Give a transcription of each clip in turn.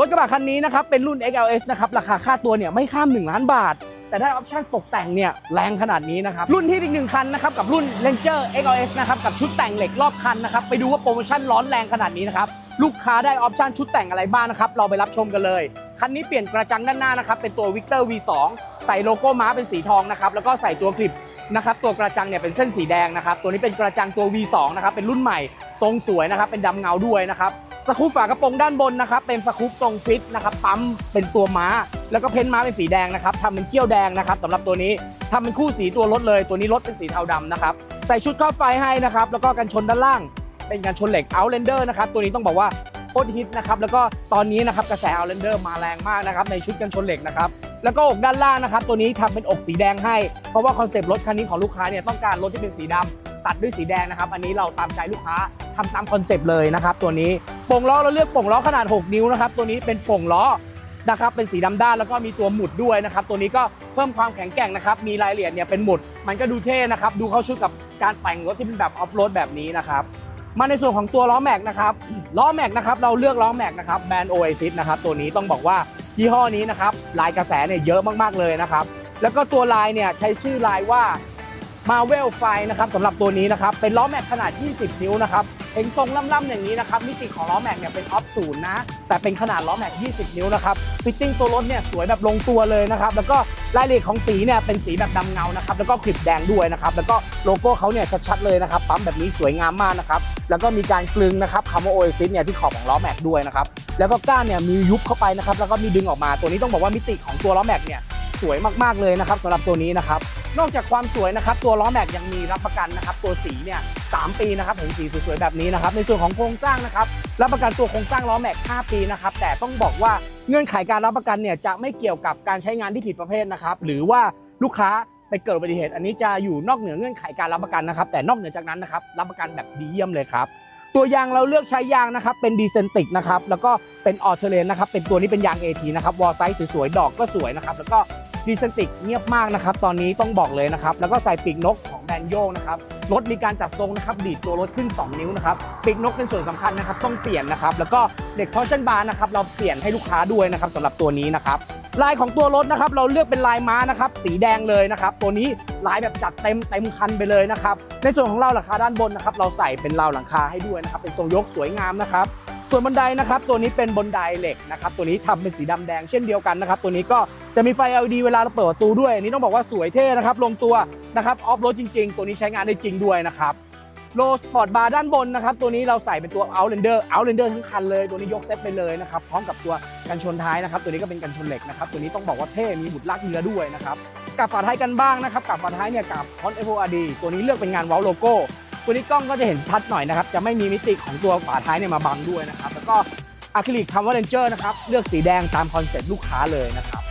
รถกระบะคันนี้นะครับเป็นรุ่น XLS นะครับราคาค่าตัวเนี่ยไม่ข้าม 1 ล้านบาท แต่ได้ออปชั่นตกแต่งเนี่ยแรงขนาดนี้นะครับรุ่นที่อีกหนึ่งคันนะครับกับรุ่น Ranger XLS นะครับกับชุดแต่งเหล็กรอบคันนะครับไปดูว่าโปรโมชั่นร้อนแรงขนาดนี้นะครับลูกค้าได้ออปชั่นชุดแต่งอะไรบ้างนะครับเราไปรับชมกันเลย คันนี้เปลี่ยนกระจังด้านหน้านะครับเป็นตัว Victor V2 ใส่โลโก้ม้าเป็นสีทองนะครับแล้วก็ใส่ตัวคลิปนะครับตัวกระจังเนี่ยเป็นเส้นสีแดงนะครับตัวนี้เป็นกระจังตัว V2 นะครับเป็นรุ่นใหม่ทรงสวยนะครับเป็นดำเงาด้วยนะครับ สกู๊ปฝากระโปรงด้านบนนะครับ เป็นสกู๊ปทรงฟิตนะครับปั๊มเป็นตัวม้า แล้วก็เพ้นท์ม้าเป็นสีแดงนะครับทำเป็นเขี้ยวแดงนะครับสำหรับตัวนี้ทำเป็นคู่สีตัวรถเลย ตัวนี้รถเป็นสีเทาดำนะครับใส่ชุดครอบไฟให้นะครับแล้วก็กันชนด้านล่าง เป็นกันชนเหล็ก Outlander นะครับตัวนี้ต้องบอกว่าโคตรฮิตนะครับแล้วก็ตอนนี้นะครับกระแส Outlander มาแรงมากนะครับในชุดกันชนเหล็กนะครับแล้วก็อกด้านล่างนะครับตัวนี้ทำเป็นอกสีแดงให้ เพราะว่าคอนเซปต์รถคันนี้ของลูกค้าเนี่ยต้องการรถที่เป็นสีดำตัดด้วยสีแดงนะครับ อันนี้เราตามใจลูกค้าทำตามคอนเซปต์เลยนะครับตัวนี้ โป่งล้อเราเลือกโป่งล้อขนาด 6 นิ้วนะครับ ตัวนี้เป็นโป่งล้อนะครับ เป็นสีดำด้านแล้วก็มีตัวหมุดด้วยนะครับ ตัวนี้ก็เพิ่มความแข็งแกร่งนะครับ มีรายละเอียดเนี่ยเป็นหมุด มันก็ดูเท่นะครับ ดูเข้าชุดกับการแต่งรถที่เป็นแบบออฟโรดแบบนี้นะครับ มาในส่วนของตัวล้อแม็กนะครับ ล้อแม็กนะครับ เราเลือกล้อแม็กนะครับแบรนด์ Oasis นะครับ ตัวนี้ต้องบอกว่ายี่ห้อนี้นะครับ ลายกระแสเนี่ยเยอะมากๆเลยนะครับ แล้วก็ตัวลายเนี่ยใช้ชื่อลายว่า Marvel f i นะครับสำหรับตัวนี้นะครับ เป็นล้อแม็กขนาด 20 นิ้วนะครับ เห็นทรงล่ำๆอย่างนี้นะครับมิติของล้อแม็กเนี่ยเป็นออฟศูนย์นะ แต่เป็นขนาดล้อแม็ก 20 นิ้วนะครับฟิตติ้งตัวรถเนี่ยสวยแบบลงตัวเลยนะครับแล้วก็รายละเอียดของสีเนี่ยเป็นสีแบบดำเงานะครับแล้วก็คลิปแดงด้วยนะครับแล้วก็โลโก้เขาเนี่ยชัดๆเลยนะครับปั๊มแบบนี้สวยงามมากนะครับแล้วก็มีการกลึงนะครับคำว่า Oasis เนี่ยที่ขอบของล้อแม็กด้วยนะครับแล้วก็ก้านเนี่ยมียุบเข้าไปนะครับแล้วก็มีดึงออกมาตัวนี้ต้องบอกว่ามิติของตัวล้อแม็กเนี่ย สวยมากๆเลยนะครับสำหรับตัวนี้นะครับ นอกจากความสวยนะครับ ตัวล้อแม็กยังมีรับประกันนะครับ ตัวสีเนี่ยสามปีนะครับเห็นสีสวยๆแบบนี้นะครับ ในส่วนของโครงสร้างนะครับ รับประกันตัวโครงสร้างล้อแม็ก 5 ปีนะครับ แต่ต้องบอกว่าเงื่อนไขการรับประกันเนี่ยจะไม่เกี่ยวกับการใช้งานที่ผิดประเภทนะครับ หรือว่าลูกค้าไปเกิดอุบัติเหตุ อันนี้จะอยู่นอกเหนือเงื่อนไขการรับประกันนะครับ แต่นอกเหนือจากนั้นนะครับ รับประกันแบบดีเยี่ยมเลยครับตัวยางเราเลือกใช้ยางนะครับ เป็นดีเซนติกนะครับ แล้วก็เป็นออเทเลนนะครับ เป็นตัวนี้เป็นยาง AT นะครับ วอลไซส์สวยๆ ดอกก็สวยนะครับ แล้วก็ ดีเซนติกเงียบมากนะครับ ตอนนี้ต้องบอกเลยนะครับ แล้วก็ใส่ปีกนกของแบรนด์โยงนะครับ รถมีการจัดทรงนะครับ ดีดตัวรถขึ้น 2 นิ้วนะครับ ปีกนกเป็นส่วนสำคัญนะครับ ต้องเปลี่ยนนะครับ แล้วก็เด็กทอชั่นบาร์นะครับ เราเปลี่ยนให้ลูกค้าด้วยนะครับสำหรับตัวนี้นะครับลายของตัวรถนะครับ เราเลือกเป็นลายม้านะครับ สีแดงเลยนะครับ ตัวนี้ลายแบบจัดเต็มเต็มคันไปเลยนะครับ ในส่วนของเราหลังคาด้านบนนะครับ เราใส่เป็นราวหลังคาให้ด้วยนะครับ เป็นทรงยกสวยงามนะครับ ส่วนบันไดนะครับตัวนี้เป็นบันไดเหล็กนะครับตัวนี้ทำเป็นสีดำแดงเช่นเดียวกันนะครับตัวนี้ก็จะมีไฟ LED เวลาเราเปิดประตูด้วยอันนี้ต้องบอกว่าสวยเท่นะครับลงตัวนะครับออฟโรดจริง ๆ ตัวนี้ใช้งานได้จริงด้วยนะครับโลสปอร์ตบาร์ด้านบนนะครับตัวนี้เราใส่เป็นตัว Outlander Outlander ทั้งคันเลยตัวนี้ยกเซตไปเลยนะครับพร้อมกับตัวกันชนท้ายนะครับตัวนี้ก็เป็นกันชนเหล็กนะครับตัวนี้ต้องบอกว่าเท่มีหมุดลากเรือด้วยนะครับกับฝาท้ายกันบ้างนะครับกับฝาท้ายเนี่ยกับ h o n FORD ตัวนี้เลือกเป็นงานว้าโลโก้ วนี้กล้องก็จะเห็นชัดหน่อยนะครับ จะไม่มีมิติของตัวฝาท้ายเนี่ยมาบังด้วยนะครับ แล้วก็อะคริลิกคำว่า Ranger นะครับ เลือกสีแดงตามคอนเซ็ปต์ลูกค้าเลยนะครับ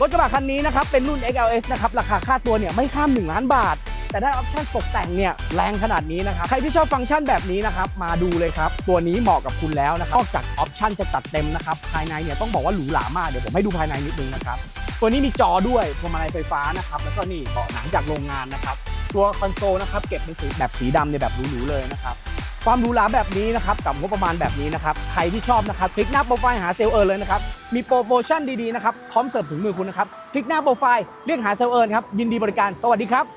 รถกระบะคันนี้นะครับ เป็นรุ่น XLS นะครับ ราคาค่าตัวเนี่ยไม่ข้าม 1 ล้านบาท แต่ได้ออปชั่นตกแต่งเนี่ยแรงขนาดนี้นะครับ ใครที่ชอบฟังก์ชันแบบนี้นะครับ มาดูเลยครับ ตัวนี้เหมาะกับคุณแล้วนะครับ นอกจากออปชั่นจะจัดเต็มนะครับ ภายในเนี่ยต้องบอกว่าหรูหรามาก เดี๋ยวผมให้ดูภายในนิดนึงนะครับ ตัวนี้มีจอด้วยพวงมาลัยไฟฟ้านะครับ แล้วก็นี่เบาะหนังจากโรงงานนะครับ ตัวคอนโซลนะครับเก็บเป็นสีแบบสีดำในแบบหรูๆเลยนะครับความหรูหราแบบนี้นะครับกับงบประมาณแบบนี้นะครับใครที่ชอบนะครับคลิกหน้าโปรไฟล์หาเซลเออร์เลยนะครับมีโปรโมชั่นดีๆนะครับพร้อมเสิร์ฟถึงมือคุณนะครับคลิกหน้าโปรไฟล์เรียกหาเซลเออร์ครับยินดีบริการสวัสดีครับ